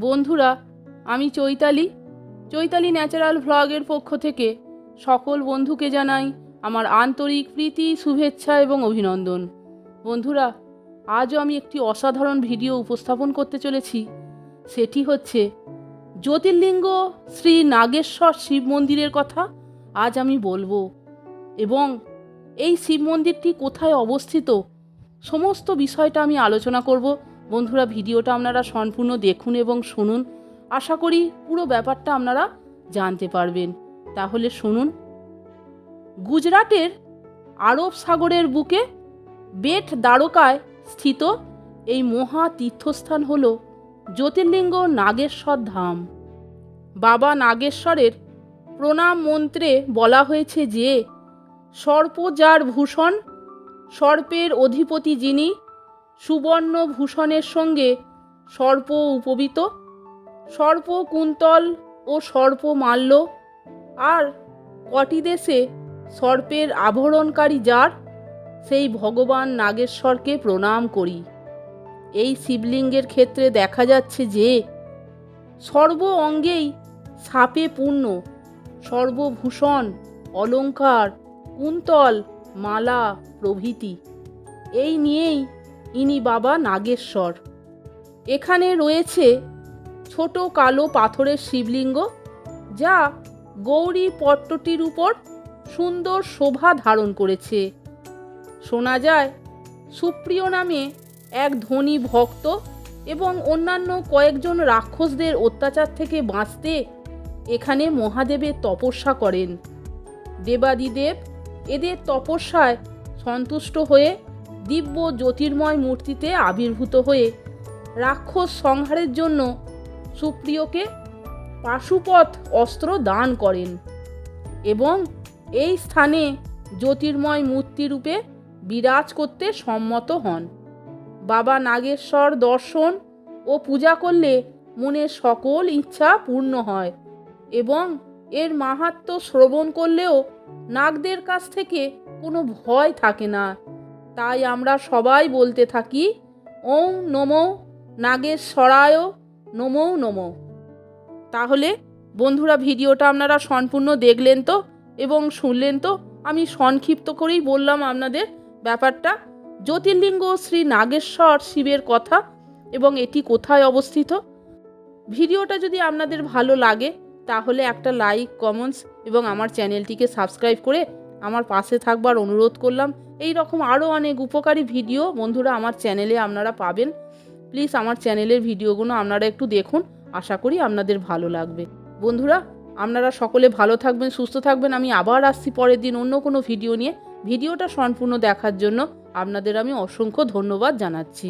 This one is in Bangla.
বন্ধুরা, আমি চৈতালি। চৈতালি ন্যাচারাল ভ্লগের পক্ষ থেকে সকল বন্ধুকে জানাই আমার আন্তরিক প্রীতি, শুভেচ্ছা এবং অভিনন্দন। বন্ধুরা, আজও আমি একটি অসাধারণ ভিডিও উপস্থাপন করতে চলেছি। সেটি হচ্ছে, জ্যোতির্লিঙ্গ শ্রী নাগেশ্বর শিব মন্দিরের কথা আজ আমি বলব এবং এই শিব মন্দিরটি কোথায় অবস্থিত সমস্ত বিষয়টা আমি আলোচনা করব। বন্ধুরা, ভিডিওটা আপনারা সম্পূর্ণ দেখুন এবং শুনুন। আশা করি পুরো ব্যাপারটা আপনারা জানতে পারবেন। তাহলে শুনুন। গুজরাটের আরব সাগরের বুকে বেট দ্বারকায় স্থিত এই মহা তীর্থস্থান হল জ্যোতির্লিঙ্গ নাগেশ্বর ধাম। বাবা নাগেশ্বরের প্রণাম মন্ত্রে বলা হয়েছে যে, সর্প যার ভূষণ, সর্পের অধিপতি যিনি সুবর্ণ ভূষণের সঙ্গে সর্প উপবিত, সর্প কুন্তল ও সর্প মাল্য, আর কটি দেশে সর্পের আভরণকারী যার, সেই ভগবান নাগেশ্বরকে প্রণাম করি। এই শিবলিঙ্গের ক্ষেত্রে দেখা যাচ্ছে যে, সর্ব অঙ্গেই সাপে পূর্ণ, সর্বভূষণ অলংকার কুন্তল, মালা প্রভৃতি। এই নিয়েই ইনি বাবা নাগেশ্বর। এখানে রয়েছে ছোট কালো পাথরের শিবলিঙ্গ, যা গৌরী পট্টটির উপর সুন্দর শোভা ধারণ করেছে। শোনা যায়, সুপ্রিয় নামে এক ধনী ভক্ত এবং অন্যান্য কয়েকজন রাক্ষসদের অত্যাচার থেকে বাঁচতে এখানে মহাদেবের তপস্যা করেন। দেবাদিদেব এদের তপস্যায় সন্তুষ্ট হয়ে দিব্য জ্যোতির্ময় মূর্তিতে আবির্ভূত হয়ে রাক্ষস সংহারের জন্য সুপ্রিয়কে পাশুপথ অস্ত্র দান করেন এবং এই স্থানে জ্যোতির্ময় মূর্তিরূপে বিরাজ করতে সম্মত হন। বাবা নাগেশ্বর দর্শন ও পূজা করলে মনের সকল ইচ্ছা পূর্ণ হয় এবং এর মাহাত্ম্য শ্রবণ করলেও নাগদের কাছ থেকে কোনো ভয় থাকে না। তাই আমরা সবাই বলতে থাকি ওম নমো নাগেশ্বরায় নমো নমো। তাহলে বন্ধুরা ভিডিওটা আপনারা সম্পূর্ণ দেখলেন তো এবং শুনলেন তো? আমি সংক্ষিপ্ত করেই বললাম আপনাদের ব্যাপারটা। জ্যোতির্লিঙ্গ শ্রী নাগেশ্বর শিবের কথা এবং এটি কোথায় অবস্থিত? ভিডিওটা যদি আপনাদের ভালো লাগে, তাহলে একটা লাইক, কমেন্টস এবং আমার চ্যানেলটিকে সাবস্ক্রাইব করে আমার পাশে থাকবার অনুরোধ করলাম। এই রকম আরও অনেক উপকারী ভিডিও বন্ধুরা আমার চ্যানেলে আপনারা পাবেন। প্লিজ আমার চ্যানেলের ভিডিওগুলো আপনারা একটু দেখুন। আশা করি আপনাদের ভালো লাগবে। বন্ধুরা, আপনারা সকলে ভালো থাকবেন, সুস্থ থাকবেন। আমি আবার আসছি পরের দিন অন্য কোনো ভিডিও নিয়ে। ভিডিওটা সম্পূর্ণ দেখার জন্য আপনাদের আমি অসংখ্য ধন্যবাদ জানাচ্ছি।